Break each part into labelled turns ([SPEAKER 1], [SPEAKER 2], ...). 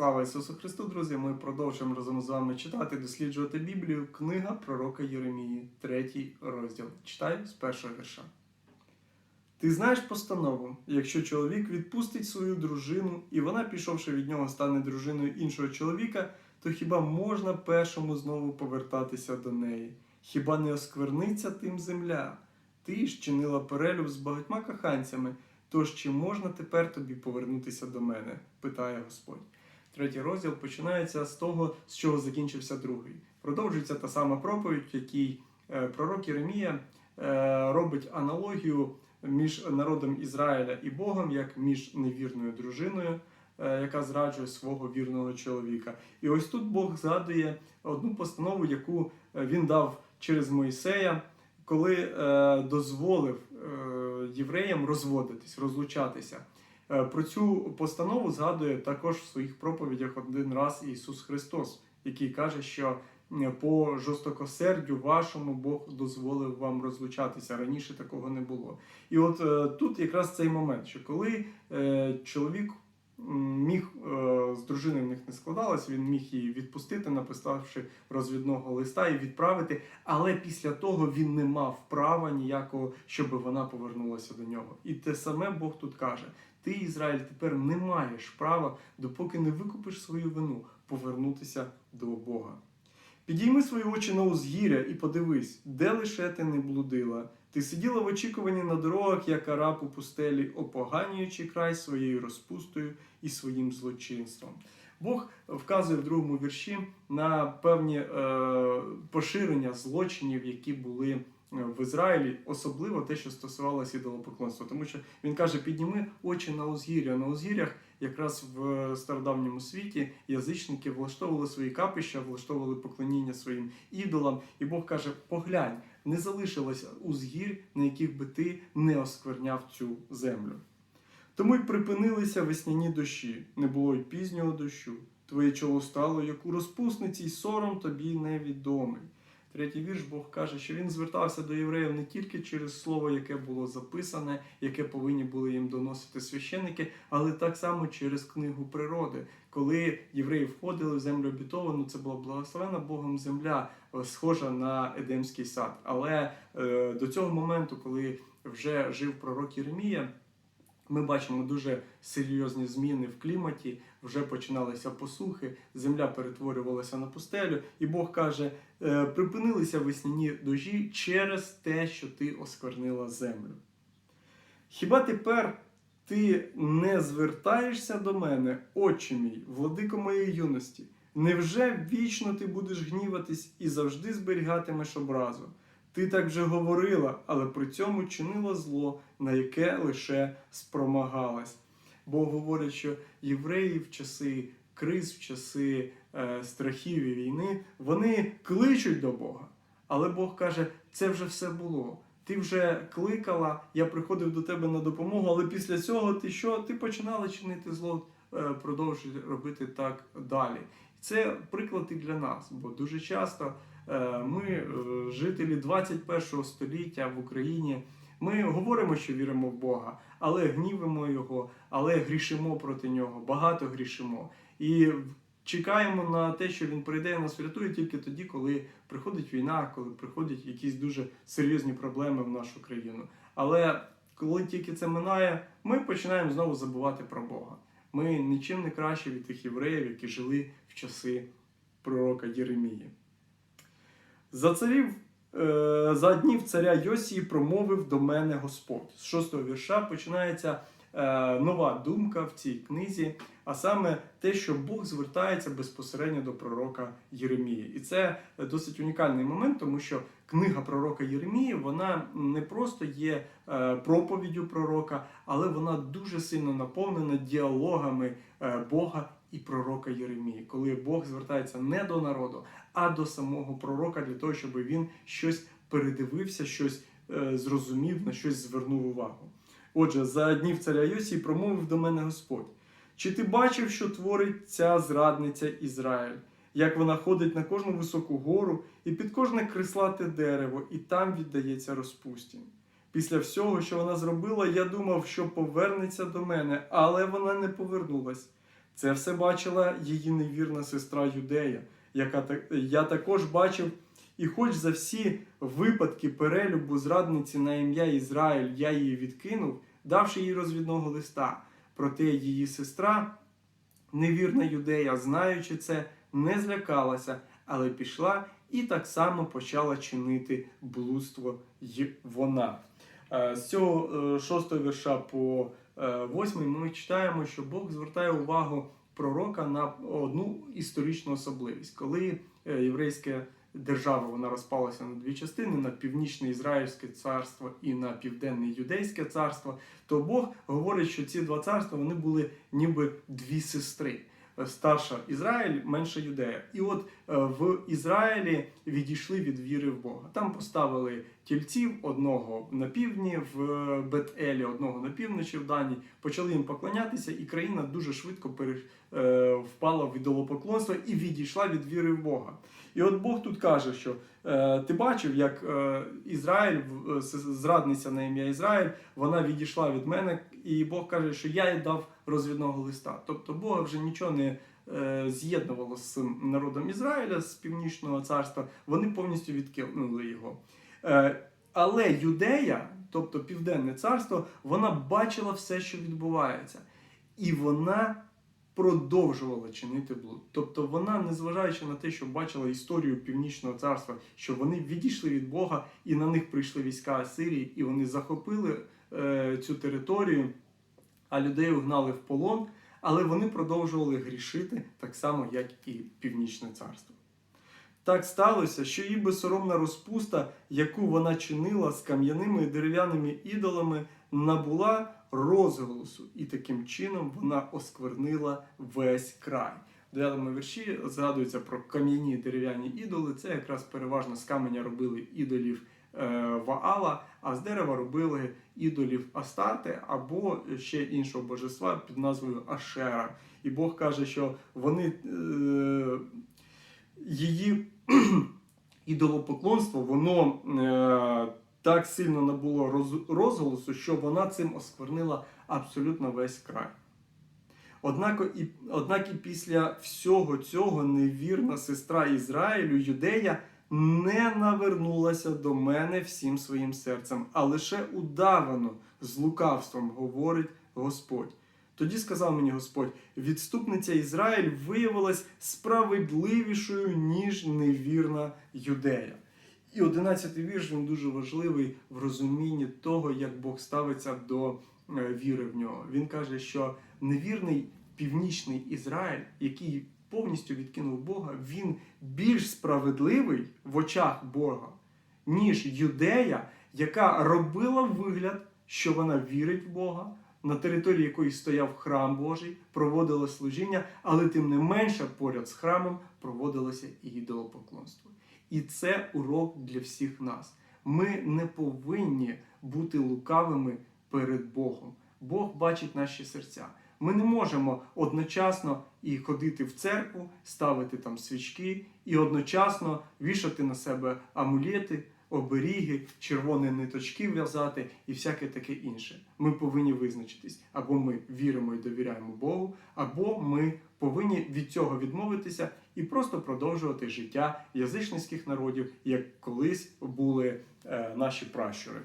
[SPEAKER 1] Слава Ісусу Христу, друзі! Ми продовжуємо разом з вами читати, досліджувати Біблію, книга пророка Єремії, третій розділ. Читаю з першого вірша. Ти знаєш постанову, якщо чоловік відпустить свою дружину, і вона, пішовши від нього, стане дружиною іншого чоловіка, то хіба можна першому знову повертатися до неї? Хіба не оскверниться тим земля? Ти ж чинила перелюб з багатьма коханцями, тож чи можна тепер тобі повернутися до мене? питає Господь. Третій розділ починається з того, з чого закінчився другий. Продовжується та сама проповідь, в якій е, пророк Єремія е, робить аналогію між народом Ізраїля і Богом, як між невірною дружиною, е, яка зраджує свого вірного чоловіка. І ось тут Бог згадує одну постанову, яку він дав через Моїсея, коли дозволив євреям розводитись, розлучатися. Е, Про цю постанову згадує також в своїх проповідях один раз Ісус Христос, який каже, що по жорстокосердю вашому Бог дозволив вам розлучатися. Раніше такого не було. І от е, тут якраз цей момент, що коли е, чоловік міг з дружиною в них не складалось, він міг її відпустити, написавши розвідного листа і відправити, але після того він не мав права ніякого, щоб вона повернулася до нього. І те саме Бог тут каже: ти, Ізраїль, тепер не маєш права, допоки не викупиш свою вину, повернутися до Бога. Підійми свої очі на узгір'я і подивись, де лише ти не блудила. Ти сиділа в очікуванні на дорогах, як араб у пустелі, опоганюючи край своєю розпустою і своїм злочинством. Бог вказує в другому вірші на певні е, поширення злочинів, які були в Ізраїлі, особливо те, що стосувалося ідолопоклонства. Тому що він каже: підніми очі на узгір'я. На узгір'ях якраз в стародавньому світі язичники влаштовували свої капища, влаштовували поклоніння своїм ідолам. І Бог каже: поглянь, не залишилося узгір'я, на яких би ти не оскверняв цю землю. Тому й припинилися весняні дощі, не було й пізнього дощу. Твоє чоло стало, як у розпусниці, й сором тобі невідомий. Третій вірш Бог каже, що він звертався до євреїв не тільки через слово, яке було записане, яке повинні були їм доносити священники, але так само через книгу природи. Коли євреї входили в землю обітовану, це була благословена Богом земля, е, схожа на Едемський сад. Але е, до цього моменту, коли вже жив пророк Єремія, ми бачимо дуже серйозні зміни в кліматі, вже починалися посухи, земля перетворювалася на пустелю, і Бог каже: «Е, припинилися весняні дожі через те, що ти осквернила землю. Хіба тепер ти не звертаєшся до мене, отче мій, владико моєї юності? Невже вічно ти будеш гніватись і завжди зберігатимеш образу? Ти так вже говорила, але при цьому чинила зло, на яке лише спромагалась. Бог говорить, що євреї в часи криз, в часи е, страхів і війни, вони кличуть до Бога. Але Бог каже, це вже все було. Ти вже кликала, я приходив до тебе на допомогу, але після цього ти що? Ти починала чинити зло, е, продовжуй робити так далі. Це приклад і для нас, бо дуже часто е, ми, е, жителі 21 століття в Україні, ми говоримо, що віримо в Бога, але гнівимо його, але грішимо проти нього, багато грішимо. І чекаємо на те, що він прийде і нас врятує тільки тоді, коли приходить війна, коли приходять якісь дуже серйозні проблеми в нашу країну. Але коли тільки це минає, ми починаємо знову забувати про Бога. Ми нічим не краще від тих євреїв, які жили в часи пророка Єремії. За царів, за днів царя Йосії промовив до мене Господь. З шостого вірша починається е, нова думка в цій книзі, а саме те, що Бог звертається безпосередньо до пророка Єремії. І це досить унікальний момент, тому що книга пророка Єремії вона не просто є е, проповіддю пророка, але вона дуже сильно наповнена діалогами е, Бога і пророка Єремії, коли Бог звертається не до народу, а до самого пророка для того, щоб він щось передивився, щось е, зрозумів, на щось звернув увагу. Отже, за днів царя Йосії промовив до мене Господь: чи ти бачив, що творить ця зрадниця Ізраїль? Як вона ходить на кожну високу гору і під кожне крислате дерево, і там віддається розпусті. Після всього, що вона зробила, я думав, що повернеться до мене, але вона не повернулась. Це все бачила її невірна сестра Юдея, яка я також бачив. І хоч за всі випадки перелюбу зрадниці на ім'я Ізраїль я її відкинув, давши їй розвідного листа. Проте її сестра, невірна юдея, знаючи це, не злякалася, але пішла і так само почала чинити блудство й вона. Е, З цього е, шостого вірша по е, восьмий ми читаємо, що Бог звертає увагу пророка на одну історичну особливість, коли е, єврейська держава вона розпалася на дві частини: на північне Ізраїльське царство і на південне Юдейське царство. То Бог говорить, що ці два царства вони були ніби дві сестри. Старша Ізраїль, менша Юдея. І от е, в Ізраїлі відійшли від віри в Бога. Там поставили тільців одного на півдні в Бет-Елі, одного на півночі в Данії. Почали їм поклонятися, і країна дуже швидко е, впала в ідолопоклонство і відійшла від віри в Бога. І от Бог тут каже, що е, ти бачив, як е, Ізраїль, е, зрадниця на ім'я Ізраїль, вона відійшла від мене, і Бог каже, що я їй дав розвідного листа. Тобто Бога вже нічого не е, з'єднувало з народом Ізраїля з північного царства, вони повністю відкинули його. Е, але Юдея, тобто Південне царство, вона бачила все, що відбувається, і вона продовжувала чинити блуд. Тобто вона, незважаючи на те, що бачила історію Північного царства, що вони відійшли від Бога і на них прийшли війська Асирії, і вони захопили е, цю територію, а людей угнали в полон, але вони продовжували грішити так само, як і Північне царство. Так сталося, що її безсоромна розпуста, яку вона чинила з кам'яними і дерев'яними ідолами, набула розголосу, і таким чином вона осквернила весь край. В 9 вірші згадується про кам'яні дерев'яні ідоли. Це якраз переважно з каменя робили ідолів е, Ваала, а з дерева робили ідолів Астарти або ще іншого божества під назвою Ашера. І Бог каже, що вони е, її ідолопоклонство, воно е, так сильно набуло роз- розголосу, що вона цим осквернила абсолютно весь край. Однак і, однак і після всього цього невірна сестра Ізраїлю, Юдея, не навернулася до мене всім своїм серцем, а лише удавано з лукавством говорить Господь. Тоді сказав мені Господь: відступниця Ізраїль виявилась справедливішою, ніж невірна Юдея. І одинадцятий вірш він дуже важливий в розумінні того, як Бог ставиться до е, віри в нього. Він каже, що невірний північний Ізраїль, який повністю відкинув Бога, він більш справедливий в очах Бога, ніж Юдея, яка робила вигляд, що вона вірить в Бога, на території якої стояв храм Божий, проводила служіння, але тим не менше поряд з храмом проводилося і ідолопоклонство. І це урок для всіх нас. Ми не повинні бути лукавими перед Богом. Бог бачить наші серця. Ми не можемо одночасно і ходити в церкву, ставити там свічки, і одночасно вішати на себе амулети, оберіги, червоні ниточки в'язати і всяке таке інше. Ми повинні визначитись, або ми віримо і довіряємо Богу, або ми повинні від цього відмовитися і просто продовжувати життя язичницьких народів, як колись були е, наші пращури.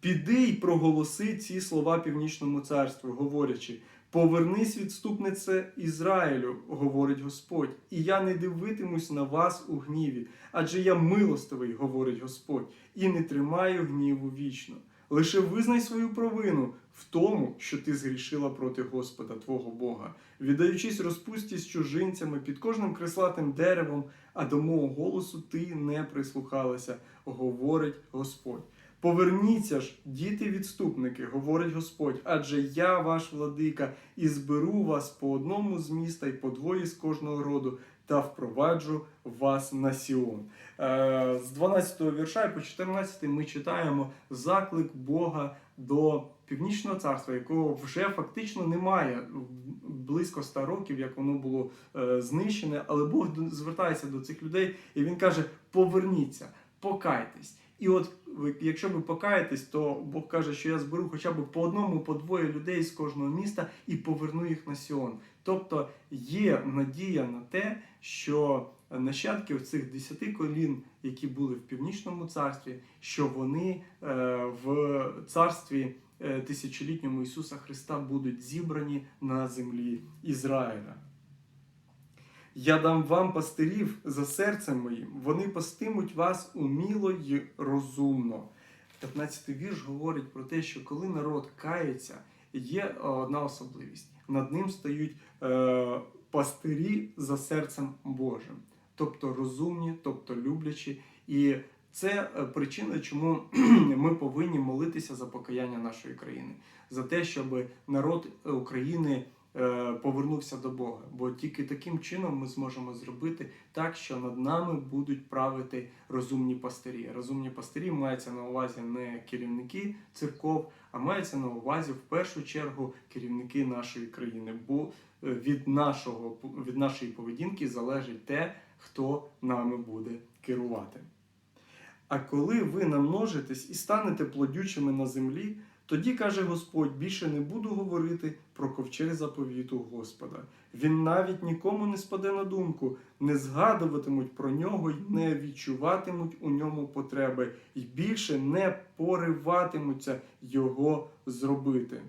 [SPEAKER 1] Піди й проголоси ці слова північному царству, говорячи: Повернись, відступнице Ізраїлю, говорить Господь, і я не дивитимусь на вас у гніві, адже я милостивий, говорить Господь, і не тримаю гніву вічно. Лише визнай свою провину в тому, що ти згрішила проти Господа твого Бога, віддаючись розпусті з чужинцями під кожним креслатим деревом, а до мого голосу ти не прислухалася, говорить Господь. Поверніться ж, діти-відступники, говорить Господь, адже я ваш владика, і зберу вас по одному з міста і по двоє з кожного роду, та впроваджу вас на Сіон. Е, з 12 вірша по 14 ми читаємо заклик Бога до Північного царства, якого вже фактично немає близько 100 років, як воно було е, знищене, але Бог звертається до цих людей і він каже: поверніться, покайтесь. І от якщо ви покаєтесь, то Бог каже, що я зберу хоча б по одному, по двоє людей з кожного міста і поверну їх на Сіон. Тобто є надія на те, що нащадки цих десяти колін, які були в північному царстві, що вони е, в царстві е, тисячолітньому Ісуса Христа будуть зібрані на землі Ізраїля. Я дам вам пастирів за серцем моїм, вони пастимуть вас уміло й розумно. 15 вірш говорить про те, що коли народ кається, є е, одна особливість. Над ним стають е, пастирі за серцем Божим, тобто розумні, тобто люблячі. І це е, причина, чому ми повинні молитися за покаяння нашої країни, за те, щоб народ України повернувся до Бога. Бо тільки таким чином ми зможемо зробити так, що над нами будуть правити розумні пастирі. Розумні пастирі мається на увазі не керівники церков, а мається на увазі в першу чергу керівники нашої країни. Бо е, від нашого від нашої поведінки залежить те, хто нами буде керувати. А коли ви намножитесь і станете плодючими на землі, тоді каже Господь: більше не буду говорити про ковчег заповіту Господа. Він навіть нікому не спаде на думку, не згадуватимуть про нього й не відчуватимуть у ньому потреби, і більше не пориватимуться його зробити.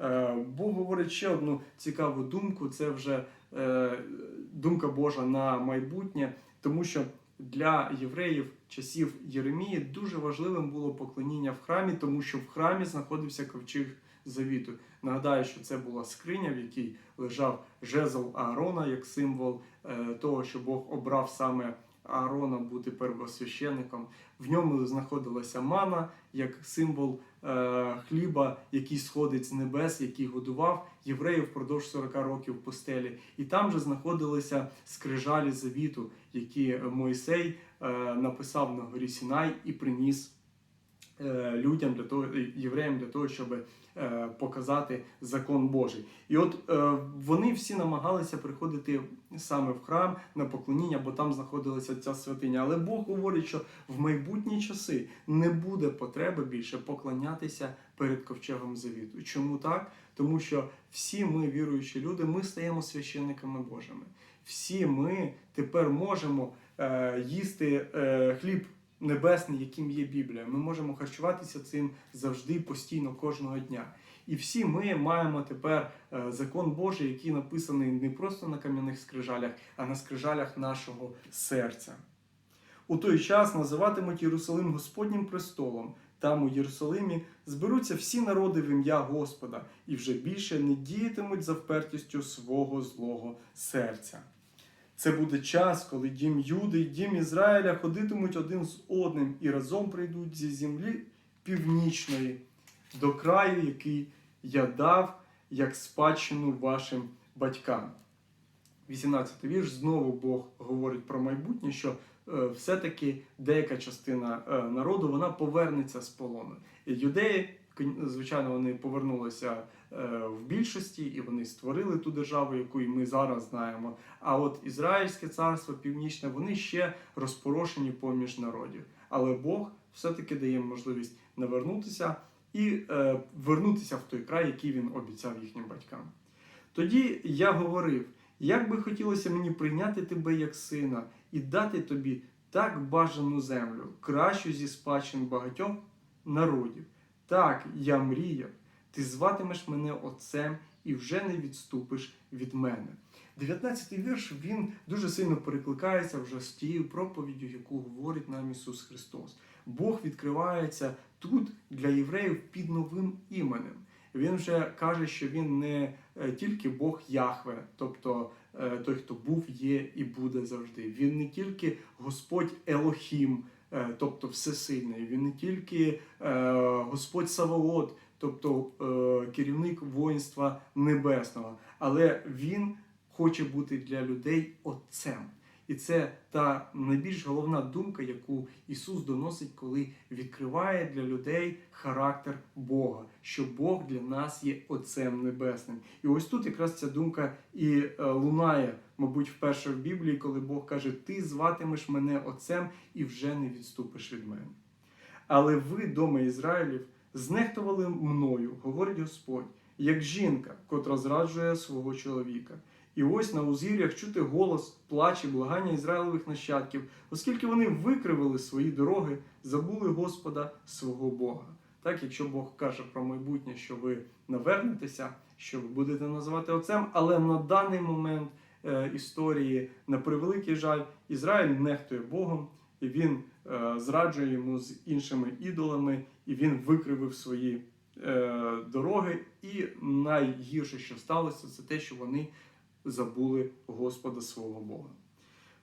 [SPEAKER 1] Е, Бог говорить ще одну цікаву думку. Це вже е, думка Божа на майбутнє, тому що для євреїв часів Єремії дуже важливим було поклоніння в храмі, тому що в храмі знаходився ковчег завіту. Нагадаю, що це була скриня, в якій лежав жезл Аарона як символ е, того, що Бог обрав саме Аарона бути первосвященником. В ньому знаходилася мана як символ е, хліба, який сходить з небес, який годував євреїв впродовж 40 років в пустелі. І там же знаходилися скрижалі завіту, які Мойсей е, написав на горі Сінай і приніс людям для того, євреям для того, щоб е, показати закон Божий. І от е, вони всі намагалися приходити саме в храм на поклоніння, бо там знаходилася ця святиня. Але Бог говорить, що в майбутні часи не буде потреби більше поклонятися перед ковчегом завіту. Чому так? Тому що всі ми, віруючі люди, ми стаємо священниками Божими. Всі ми тепер можемо е, їсти е, хліб небесний, яким є Біблія. Ми можемо харчуватися цим завжди, постійно, кожного дня. І всі ми маємо тепер е, закон Божий, який написаний не просто на кам'яних скрижалях, а на скрижалях нашого серця. У той час називатимуть Єрусалим Господнім престолом. Там у Єрусалимі зберуться всі народи в ім'я Господа і вже більше не діятимуть за впертістю свого злого серця. Це буде час, коли дім Юди і дім Ізраїля ходитимуть один з одним і разом прийдуть зі землі північної до краю, який я дав як спадщину вашим батькам. 18 вірш знову Бог говорить про майбутнє, що е, все-таки деяка частина е, народу вона повернеться з полону. Юдеї, звичайно, вони повернулися в більшості і вони створили ту державу, яку і ми зараз знаємо. А от Ізраїльське царство північне, вони ще розпорошені поміж народів. Але Бог все-таки дає можливість навернутися і е, вернутися в той край, який він обіцяв їхнім батькам. Тоді я говорив: як би хотілося мені прийняти тебе як сина і дати тобі так бажану землю, кращу зі спадщин багатьох народів. Так, я мріяв, ти зватимеш мене отцем і вже не відступиш від мене. 19-й вірш він дуже сильно перекликається вже з тією проповіддю, яку говорить нам Ісус Христос. Бог відкривається тут для євреїв під новим іменем. Він вже каже, що він не е, тільки Бог Яхве, тобто е, той, хто був, є і буде завжди. Він не тільки Господь Елохім, е, тобто всесильний, він не тільки Господь Саваот, тобто е, керівник воїнства небесного, але він хоче бути для людей отцем. І це та найбільш головна думка, яку Ісус доносить, коли відкриває для людей характер Бога, що Бог для нас є Отцем Небесним. І ось тут якраз ця думка і е, лунає, мабуть, вперше в Біблії, коли Бог каже: Ти зватимеш мене Отцем і вже не відступиш від мене. Але ви, дома Ізраїлів, знехтували мною, говорить Господь, як жінка, котра зраджує свого чоловіка. І ось на узгір'ях чути голос, плач і благання Ізраїлевих нащадків, оскільки вони викривили свої дороги, забули Господа свого Бога. Так, якщо Бог каже про майбутнє, що ви навернетеся, що ви будете називати отцем, але на даний момент е, історії, на превеликий жаль, Ізраїль нехтує Богом, і він е, зраджує йому з іншими ідолами, і він викривив свої е, дороги. І найгірше, що сталося, це те, що вони забули Господа свого Бога.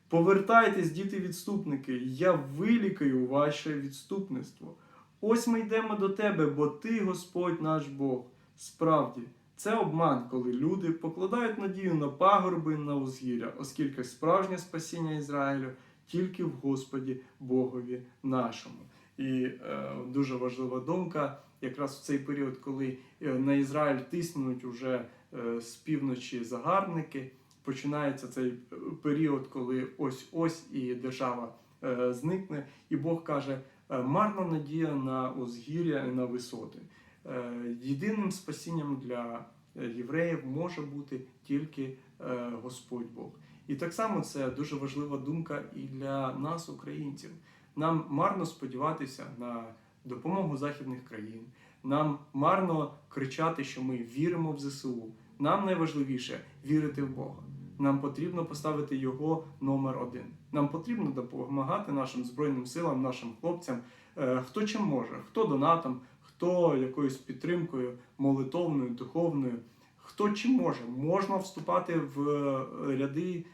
[SPEAKER 1] Повертайтесь, діти відступники, я вилікаю ваше відступництво. Ось ми йдемо до тебе, бо ти, Господь наш Бог. Справді, це обман, коли люди покладають надію на пагорби, на узгір'я, оскільки справжнє спасіння Ізраїлю тільки в Господі Богові нашому. І е, дуже важлива думка, якраз в цей період, коли е, на Ізраїль тиснуть уже е, з півночі загарбники, починається цей е, період, коли ось ось і держава е, зникне, і Бог каже: е, марна надія на узгір'я і на висоти. Е, Єдиним спасінням для євреїв може бути тільки е, Господь Бог. І так само це дуже важлива думка і для нас, українців. Нам марно сподіватися на допомогу західних країн. Нам марно кричати, що ми віримо в ЗСУ. Нам найважливіше вірити в Бога. Нам потрібно поставити його номер один. Нам потрібно допомагати нашим збройним силам, нашим хлопцям, е, хто чим може, хто донатом, хто якоюсь підтримкою, молитовною, духовною, хто чим може. Можна вступати в е, ряди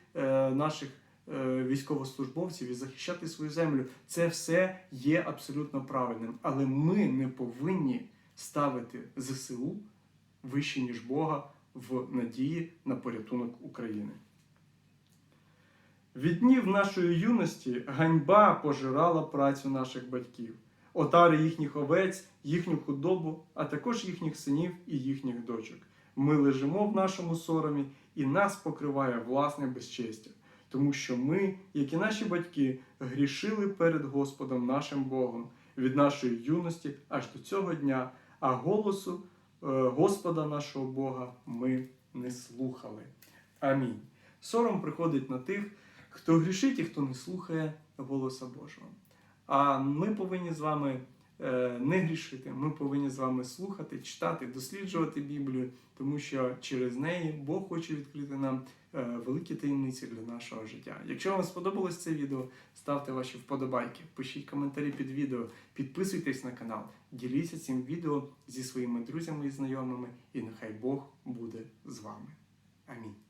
[SPEAKER 1] наших е, військовослужбовців і захищати свою землю. Це все є абсолютно правильним. Але ми не повинні ставити ЗСУ вище, ніж Бога, в надії на порятунок України. Від днів нашої юності ганьба пожирала працю наших батьків, отари їхніх овець, їхню худобу, а також їхніх синів і їхніх дочок. Ми лежимо в нашому соромі, і нас покриває власне безчестя, тому що ми, як і наші батьки, грішили перед Господом нашим Богом від нашої юності аж до цього дня, а голосу е, Господа нашого Бога ми не слухали. Амінь. Сором приходить на тих, хто грішить і хто не слухає голоса Божого. А ми повинні з вами не грішити. Ми повинні з вами слухати, читати, досліджувати Біблію, тому що через неї Бог хоче відкрити нам е, великі таємниці для нашого життя. Якщо вам сподобалось це відео, ставте ваші вподобайки, пишіть коментарі під відео, підписуйтесь на канал, діліться цим відео зі своїми друзями і знайомими, і нехай Бог буде з вами. Амінь.